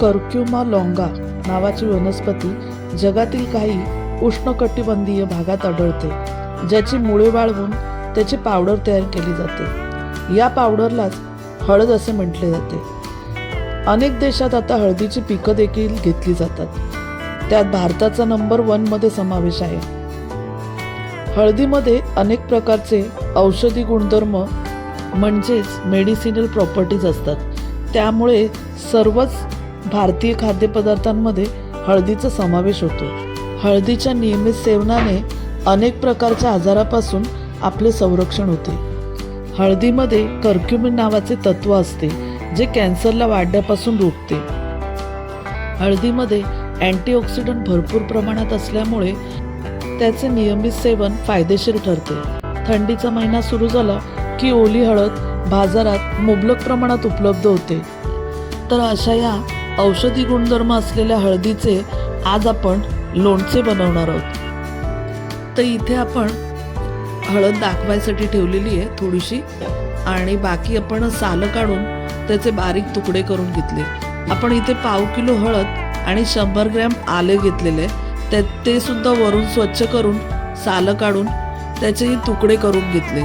कर्क्युमा लॉंगा नावाची वनस्पती जगातील काही उष्णकटिबंधीय भागात आढळते ज्याची मुळे वाळवून त्याची पावडर तयार केली जाते. या पावडरलाच हळद असे म्हटले जाते. अनेक देशात आता हळदीची पिकं देखील घेतली जातात. त्यात भारताचा नंबर वनमध्ये समावेश आहे. हळदीमध्ये अनेक प्रकारचे औषधी गुणधर्म म्हणजेच मेडिसिनल प्रॉपर्टीज असतात. त्यामुळे सर्वच भारतीय खाद्यपदार्थांमध्ये हळदीचा समावेश होतो. हळदीच्या नियमित सेवनाने अनेक प्रकारच्या आजारापासून आपले संरक्षण होते. हळदीमध्ये कर्क्युमिन नावाचे तत्व असते जे कॅन्सरला वाढण्यापासून रोखते. हळदीमध्ये अँटीऑक्सिडंट भरपूर प्रमाणात असल्यामुळे त्याचे नियमित सेवन फायदेशीर ठरते. थंडीचा महिना सुरू झाला की ओली हळद बाजारात मुबलक प्रमाणात उपलब्ध होते. तर अशा या औषधी गुणधर्म असलेल्या हळदीचे आज आपण लोणचे बनवणार आहोत. तर इथे आपण हळद दाखवायसाठी ठेवलेली आहे थोडीशी आणि बाकी आपण सालं काढून त्याचे बारीक तुकडे करून घेतले. आपण इथे पाव किलो हळद आणि शंभर ग्रॅम आले घेतलेले त्या ते सुद्धा वरून स्वच्छ करून सालं काढून त्याचेही तुकडे करून घेतले.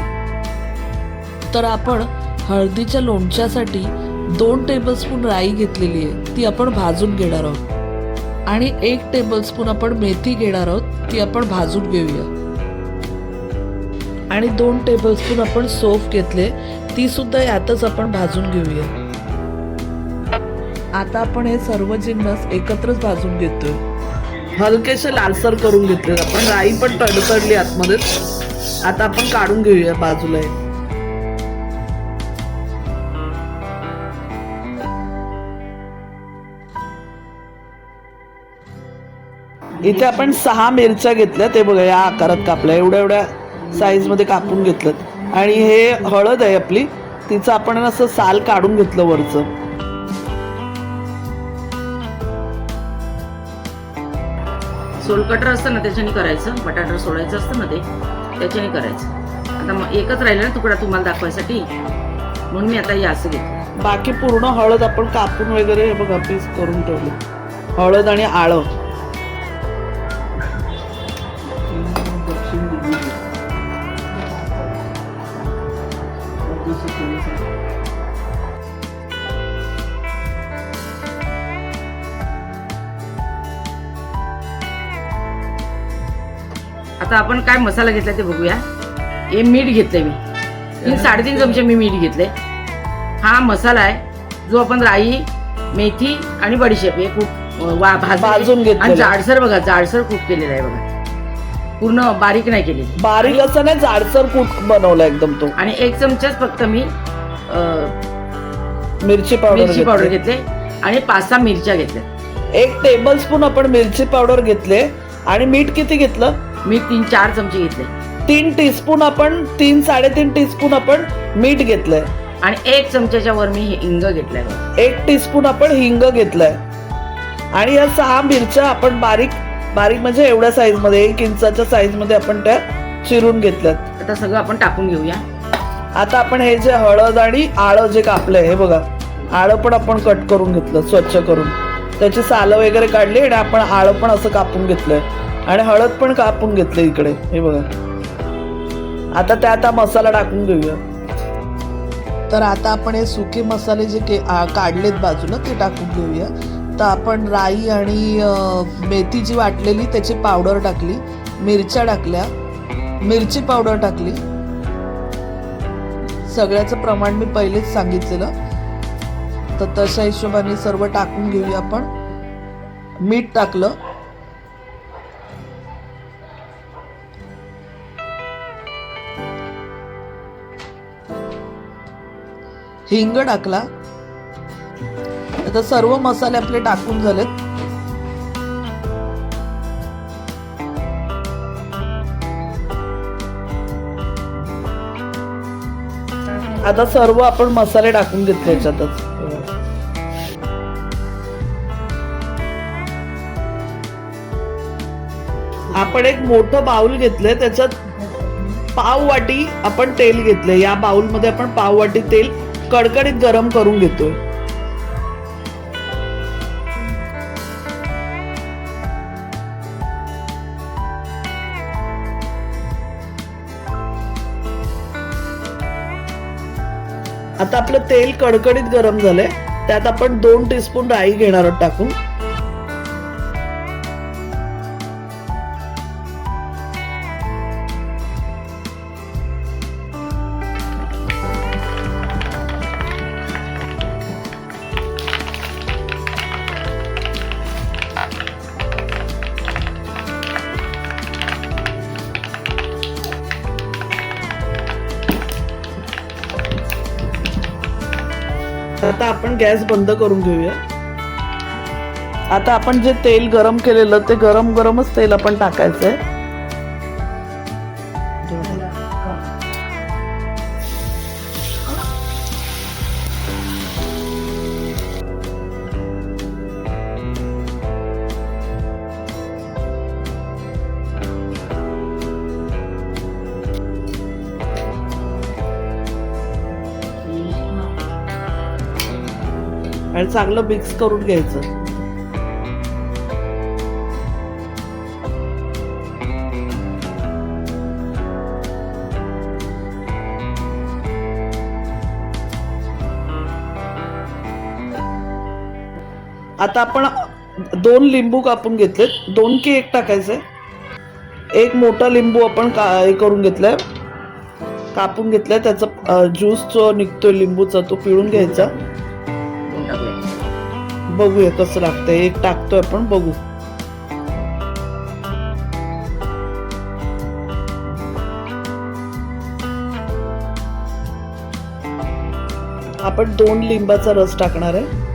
तर आपण हळदीच्या लोणच्यासाठी दोन टेबलस्पून राई घेतलेली आहे ती आपण भाजून घेणार आहोत. आणि एक टेबलस्पून आपण मेथी घेणार आहोत ती आपण भाजून घेऊया. आणि दोन टेबलस्पून आपण सोफ घेतले ती सुद्धा यातच आपण भाजून घेऊया. आता आपण हे सर्व जिन्नस एकत्रच भाजून घेतोय. हलकेसे लालसर करून घेतले आपण राई पण तडतडली आतमध्येच आता आपण काढून घेऊया बाजूला इथे आपण सहा मिरच्या घेतल्या ते बघा या आकारात कापल्या एवढ्या एवढ्या साईजमध्ये कापून घेतल्यात. आणि हे हळद आहे आपली तिचं आपण असं साल काढून घेतलं वरचं. सोलकटर असतं ना त्याच्याने करायचं बटाटा सोडायचं असतं ना ते त्याच्याने करायचं. आता मग एकच राहिलं ना तुकडा तुम्हाला दाखवायसाठी म्हणून मी आता हे असं घेतलं. बाकी पूर्ण हळद आपण कापून वगैरे हे बघा पीस करून ठेवले. हळद आणि आळं. आता आपण काय मसाला घेतला ते बघूया. हे मीठ घेतलंय मी. तीन साडेतीन चमचे मी मीठ घेतले हा मसाला आहे जो आपण राई मेथी आणि बडीशेप हे खूप वा भाजून घेतलेलं. आणि जाडसर बघा जाडसर खूप केलेलं आहे बघा. पूर्ण बारीक नाही केलेली. बारीक असं नाही जाडसर कूट बनवला एकदम तो. आणि एक चमचाच फक्त मी मिरची पावडर मिरची पावडर घेतली. घेतले आणि पाच सहा मिरच्या घेतल्या. एक टेबल स्पून आपण मिरची पावडर घेतले आणि मीठ किती घेतलं? मी तीन चार चमचे घेतले. तीन टीस्पून आपण तीन साडेतीन टीस्पून आपण मीठ घेतलंय. आणि एक चमच्याच्या वर मी हे इंग घेतलाय. एक टीस्पून आपण हिंग घेतलाय. आणि या सहा मिरच्या आपण बारीक बारीक म्हणजे एवढ्या साईजमध्ये एक इंचाच्या साईजमध्ये आपण त्या चिरून घेतल्यात. आता सगळं आपण टाकून घेऊया. आता आपण हे जे हळद आणि आळं जे कापलंय हे बघा. आळं पण आपण कट करून घेतलं स्वच्छ करून. त्याची सालं वगैरे काढली आणि आपण आळं पण असं कापून घेतलंय. आणि हळद पण कापून घेतलं इकडे. हे बघा. आता त्यात हा मसाला टाकून घेऊया. तर आता आपण हे सुके मसाले जे के काढलेत बाजूला ते टाकून घेऊया. तर आपण राई आणि मेथी जी वाटलेली त्याची पावडर टाकली. मिरच्या टाकल्या. मिरची पावडर टाकली. सगळ्याचं प्रमाण मी पहिलेच सांगितलेलं. तर तशा हिशोबाने सर्व टाकून घेऊया आपण. मीठ टाकलं. हिंग टाकला. आता सर्व मसाले आपले टाकून झालेत. आता सर्व आपण मसाले टाकून घेतले याच्यातच. आपण एक मोठं बाउल घेतलंय त्याच्यात पाव वाटी आपण तेल घेतलंय. या बाउलमध्ये आपण पाव वाटी तेल कडकडीत गरम करून घेतोय. आता आपलं तेल कडकडीत गरम झालंय. त्यात आपण दोन टीस्पून राई घेणार आहोत टाकून. आता आपण गॅस बंद करून घेऊया. आता आपण जे तेल गरम केलेलं ते गरम गरमच तेल आपण टाकायचंय. आणि चांगलं मिक्स करून घ्यायचं. आता आपण दोन लिंबू कापून घेतलेत. दोन की एक टाकायचे एक मोठा लिंबू आपण का हे करून घेतलाय. कापून घेतलाय. त्याचा ज्यूस जो निघतोय लिंबूचा तो पिळून घ्यायचा. बघूया कसं लागतंय. एक टाकतोय आपण बघू. आपण दोन लिंबाचा रस टाकणार आहे.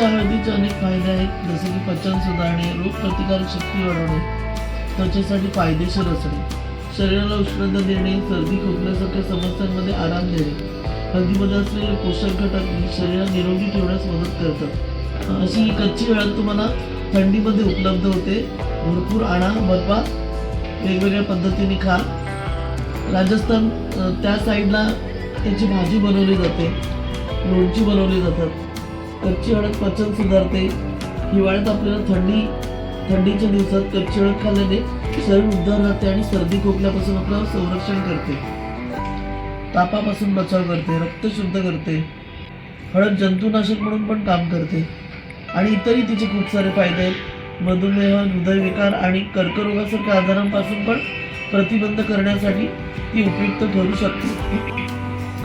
कच्च्या हळदीचे अनेक फायदे आहेत जसे की पचन सुधारणे रोगप्रतिकारक शक्ती वाढवणे. त्वचेसाठी फायदेशीर असणे. शरीराला उष्णता देणे सर्दी खोकल्यासारख्या समस्यांमध्ये आराम देणे. हळदीमध्ये असलेले पोषक घटक शरीरात निरोगी ठेवण्यास मदत करतात. अशी ही कच्ची हळद तुम्हाला थंडीमध्ये उपलब्ध होते. भरपूर आणा बर्फा वेगवेगळ्या पद्धतीने खा. राजस्थान त्या साईडला त्याची भाजी बनवली जाते. लोणची बनवली जातात. कच्ची हळद पचन सुधारते. हिवाळ्यात आपल्याला थंडी थंडीच्या दिवसात कच्ची हळद खाल्ल्याने शरीर उद्धार राहते आणि सर्दी खोकल्यापासून आपलं संरक्षण करते. तापापासून बचाव करते रक्त शुद्ध करते. हळद जंतुनाशक म्हणून पण काम करते. आणि इतरही तिचे खूप सारे फायदे आहेत. मधुमेह हृदयविकार आणि कर्करोगासारख्या आजारांपासून पण प्रतिबंध करण्यासाठी ती उपयुक्त ठरू शकते.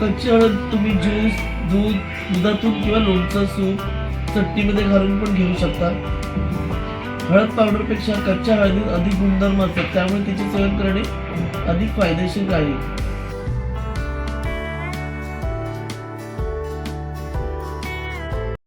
कच्ची हळद तुम्ही ज्यूस दूध दुधातून किंवा लोणचं सूप चटणीमध्ये घालून पण घेऊ शकता. हळद पावडरपेक्षा कच्च्या हळदीत अधिक गुणधर्म असतात. त्यामुळे तिचे सेवन करणे अधिक फायदेशीर आहे